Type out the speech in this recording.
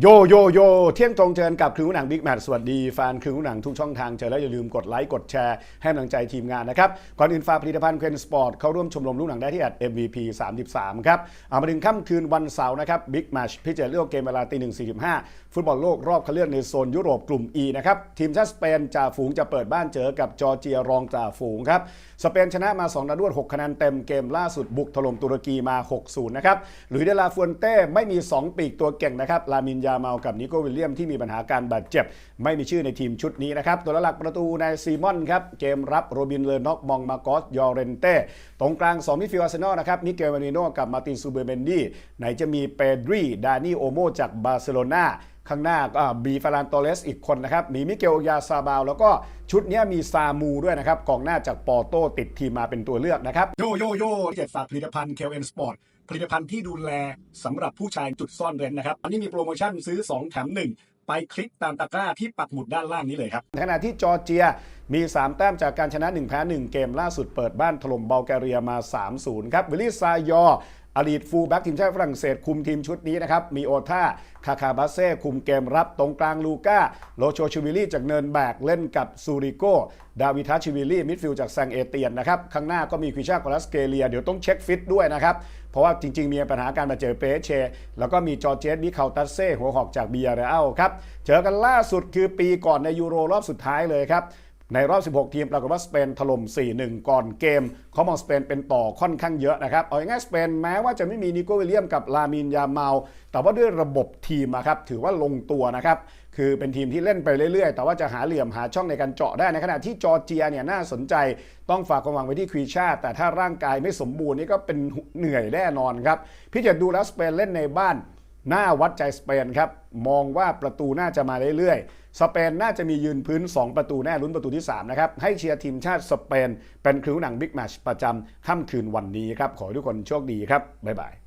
โยโยโยเที่ยงตรงเชิญกับคืนหนังบิ๊กแมทสวัสดีแฟนคืนหนังทุกช่องทางเจอแล้วอย่าลืมกดไลค์กดแชร์ให้กำลังใจทีมงานนะครับ ก่อนอื่นฝากผลิตภัณฑ์เควนสปอร์ตเข้าร่วมชมรมลูกหนังได้ที่ MVP 33 ครับเอามาถึงค่ำคืนวันเสาร์นะครับบิ๊กแมชพิจารณาเลือกเกมเวลาตีหนึ่งสี่สิบห้าฟุตบอลโลกรอบคัดเลือกในโซนยุโรปกลุ่ม E นะครับทีมชาติสเปนจ่าฝูงจะเปิดบ้านเจอกับจอร์เจียรองจ่าฝูงครับสเปนชนะมา2นัดรวด6คะแนนเต็มเกมล่าสุดบุกถล่มตุรกีมา 6-0 นะครับหลุยเดลาฟวนเต้ไม่มี 2 ปีกตัวเก่งนะครับลามินยาเมากับนิโกวิลเลียมที่มีปัญหาการบาดเจ็บ ไม่มีชื่อในทีมชุดนี้นะครับ ตัวหลักประตูนายซีมอนครับเกมรับโรบินเลนอกมองมากอสยอเรนเต้ตรงกลาง2มิดฟิลด์อาร์เซนอลนะครับมิเกลมานิโนกับมาตินซูเบเมนดีไหนจะมีเปดรีดานี่โอโมจากบาร์เซโลนาข้างหน้าก็บีฟารานโตเลสอีกคนนะครับมีมิเกลยาซาบาว แล้วก็ชุดเนี้ยมีซามูด้วยนะครับกองหน้าจากปอร์โตติดทีมมาเป็นตัวเลือกนะครับ โยโยโยเจ็ดฝากผลิตภัณฑ์เคลเอ็นสปอร์ตผลิตภัณฑ์ที่ดูแลสำหรับผู้ชายจุดซ่อนเร้นนะครับ อันนี้มีโปรโมชั่นซื้อ 2 แถม 1ไปคลิกตามตะกร้าที่ปักหมุดด้านล่างนี้เลยครับในขณะที่จอร์เจียมี 3 แต้มจากการชนะ 1 แพ้ 1 เกมล่าสุดเปิดบ้านถล่มเบลแกเรียมา 3-0 ครับวิลลี่ซายอร์ อดีตฟูลแบ็กทีมชาติฝรั่งเศสคุมทีมชุดนี้นะครับมีโอท่าคาคาบาเซ่คุมเกมรับตรงกลางลูก้าโลโชชิวิลี่จากเนินแบกเล่นกับซูริโกดาวิทัชชิวิลี่มิดฟิลด์จากแซงเอเตียนนะครับข้างหน้าก็มีควิชากอลัสเกเลีย เดี๋ยวต้องเช็คฟิตด้วยนะครับเพราะว่าจริง ๆ มีปัญหาการบาดเจ็บเปเช แล้วก็มีจอร์เจสบิคาตัสเซ่หัวหอกจากเบียร์เรอัลครับเจอกันล่าสุดคือปีก่อนในยูโรรอบสุดท้ายเลยครับ ในรอบ 16 ทีมปรากฏว่าสเปนถล่ม 4-1 ก่อนเกมเขามองสเปนเป็นต่อค่อนข้างเยอะนะครับ เอาง่ายสเปนแม้ว่าจะไม่มีนิโกวิลเลียมกับลามินยาเมา แต่ว่าด้วยระบบทีมครับถือว่าลงตัวนะครับ คือเป็นทีมที่เล่นไปเรื่อยๆ แต่ว่าจะหาเหลี่ยมหาช่องในการเจาะได้ในขณะที่จอร์เจียเนี่ยน่าสนใจต้องฝากความหวังไว้ที่ควีชา แต่ถ้าร่างกายไม่สมบูรณ์นี่ก็เป็นเหนื่อยแน่นอนครับพี่จะดูแล้วสเปนเล่นในบ้านหน้าวัดใจสเปนครับมองว่าประตูน่าจะมาเรื่อยๆ สเปนน่าจะมียืนพื้น 2 ประตูแน่ลุ้นประตูที่ 3 นะครับ ให้เชียร์ทีมชาติสเปน เป็นคริวหนังบิ๊กแมชประจำค่ำคืนวันนี้ครับ ขอให้ทุกคนโชคดีครับ บ๊ายบาย